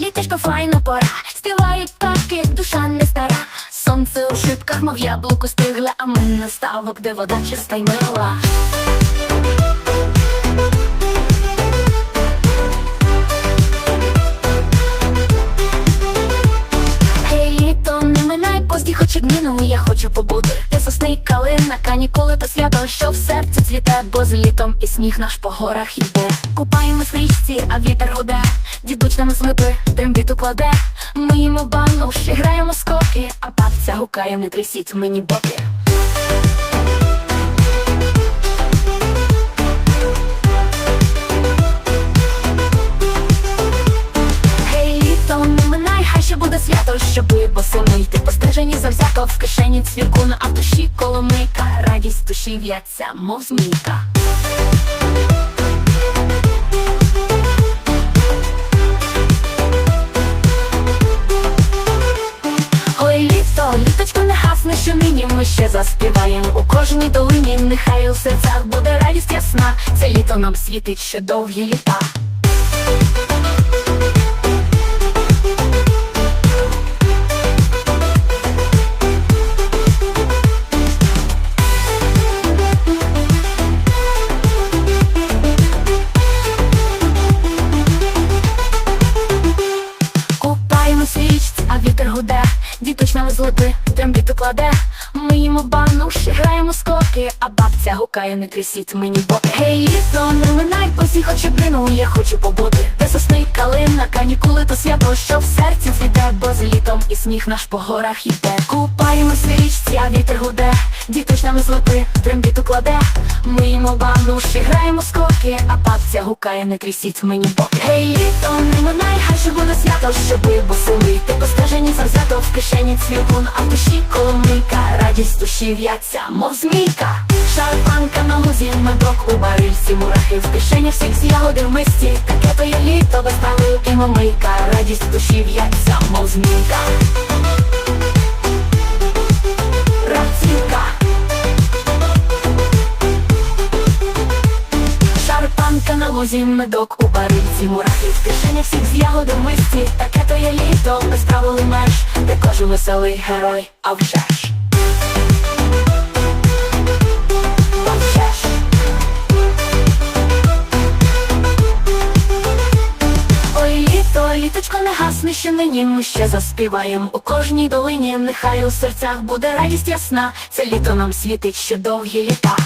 літечко файна пора. Співають пташки, душа не стара. Сонце у шибках, мов яблуко стигле, а ми на ставок, де вода чиста й мила. Позді, я хочу побути. Де сосни й калина, канікули та свято, що в серці цвіте, бо з літом і сніг наш по горах іде. Купаємось в річці, а вітер гуде, дідуч нам з липи, трембіту кладе. Ми їмо бану, ще граємо скоки, а бабця гукає, не трясіть мені боки. Гей, в кишені цвіркун, а в душі коломийка, радість душі в'яться, мов змійка. Ой, літо, літочко не гасне, що нині ми ще заспіваємо у кожній долині, нехай у серцях буде радість ясна. Це літо нам світить ще довгі літа. Діточ нам з липи, трембіту кладе. Ми їмо бану, граємо скоки, а бабця гукає, не трясіть мені боки. Гей, літо, не минай посі, хоч брину, я хочу побути. Де сосни калина, канікули то свято, що в серці цвіте, бо з літом і сніг наш по горах іде. Купаємось в річці, а вітер гуде, діточ нам з липи, трембіту кладе. Ми їмо бану, ще граємо скоки, а бабця гукає, не трясіть мені боки. Гей, літо, не минай, хай свято, щоби босили Ти постежені завзято в кишені цвіркун, а в душі коломийка, радість душі в'яться, мов змійка. Шарпанка на лузі, медок у барильці, мурахи в кишені всіх з ягоди в мисті. Таке то є літо, без і мамийка, радість душі в'яться, мов змійка. Шарпанка медок у барильці, мурахи в кишені всіх з ягоди мисті. Таке то є літо, без правил і меж, де кожен веселий герой, а вже ж. Літочко не гасне, що нині ми ще заспіваєм У кожній долині, нехай у серцях буде радість ясна. Це літо нам світить ще довгі літа.